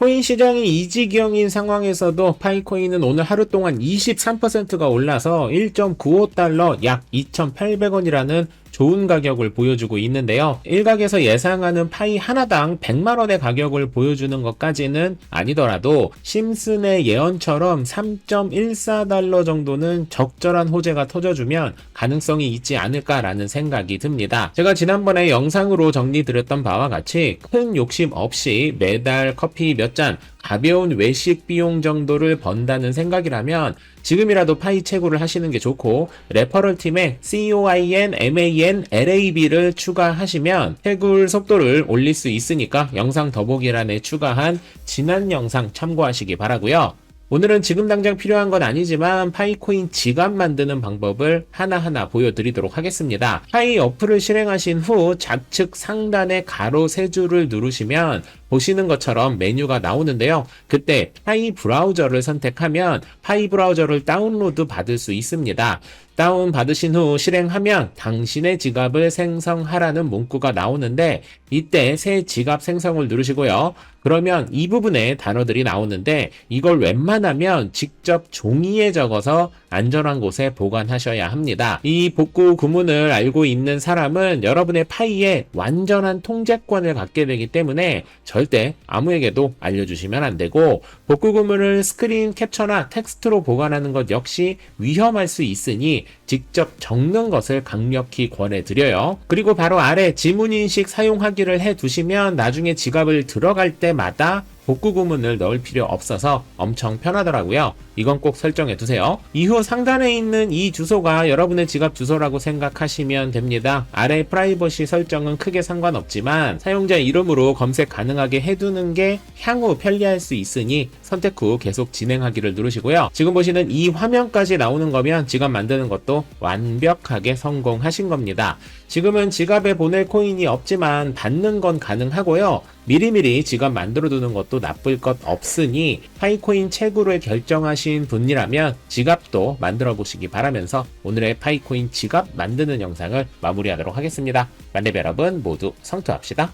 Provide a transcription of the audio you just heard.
코인 시장이 이지경인 상황에서도 파이코인은 오늘 하루 동안 23%가 올라서 1.95달러 약 2,800원이라는 좋은 가격을 보여주고 있는데요. 일각에서 예상하는 파이 하나당 100만원의 가격을 보여주는 것까지는 아니더라도 심슨의 예언처럼 3.14달러 정도는 적절한 호재가 터져주면 가능성이 있지 않을까라는 생각이 듭니다. 제가 지난번에 영상으로 정리드렸던 바와 같이 큰 욕심 없이 매달 커피 몇 잔 가벼운 외식 비용 정도를 번다는 생각이라면 지금이라도 파이 채굴을 하시는 게 좋고 레퍼럴 팀에 COIN, MAN, LAB를 추가하시면 채굴 속도를 올릴 수 있으니까 영상 더보기란에 추가한 지난 영상 참고하시기 바라고요. 오늘은 지금 당장 필요한 건 아니지만 파이코인 지갑 만드는 방법을 하나하나 보여드리도록 하겠습니다. 파이 어플을 실행하신 후 좌측 상단의 가로 세 줄을 누르시면 보시는 것처럼 메뉴가 나오는데요. 그때 파이 브라우저를 선택하면 파이 브라우저를 다운로드 받을 수 있습니다. 다운 받으신 후 실행하면 당신의 지갑을 생성하라는 문구가 나오는데 이때 새 지갑 생성을 누르시고요. 그러면 이 부분에 단어들이 나오는데 이걸 웬만하면 직접 종이에 적어서 안전한 곳에 보관하셔야 합니다. 이 복구 구문을 알고 있는 사람은 여러분의 파이에 완전한 통제권을 갖게 되기 때문에 절대 아무에게도 알려주시면 안 되고 복구 구문을 스크린 캡처나 텍스트로 보관하는 것 역시 위험할 수 있으니 직접 적는 것을 강력히 권해드려요. 그리고 바로 아래 지문인식 사용하기를 해두시면 나중에 지갑을 들어갈 때 마다 복구 구문을 넣을 필요 없어서 엄청 편하더라고요. 이건 꼭 설정해 두세요. 이후 상단에 있는 이 주소가 여러분의 지갑 주소라고 생각하시면 됩니다. 아래 프라이버시 설정은 크게 상관없지만 사용자 이름으로 검색 가능하게 해두는 게 향후 편리할 수 있으니 선택 후 계속 진행하기를 누르시고요. 지금 보시는 이 화면까지 나오는 거면 지갑 만드는 것도 완벽하게 성공하신 겁니다. 지금은 지갑에 보낼 코인이 없지만 받는 건 가능하고요. 미리미리 지갑 만들어 두는 것도 나쁠 것 없으니 파이코인 채굴을 결정하신 분이라면 지갑도 만들어 보시기 바라면서 오늘의 파이코인 지갑 만드는 영상을 마무리하도록 하겠습니다. 만렙 여러분 모두 성투합시다.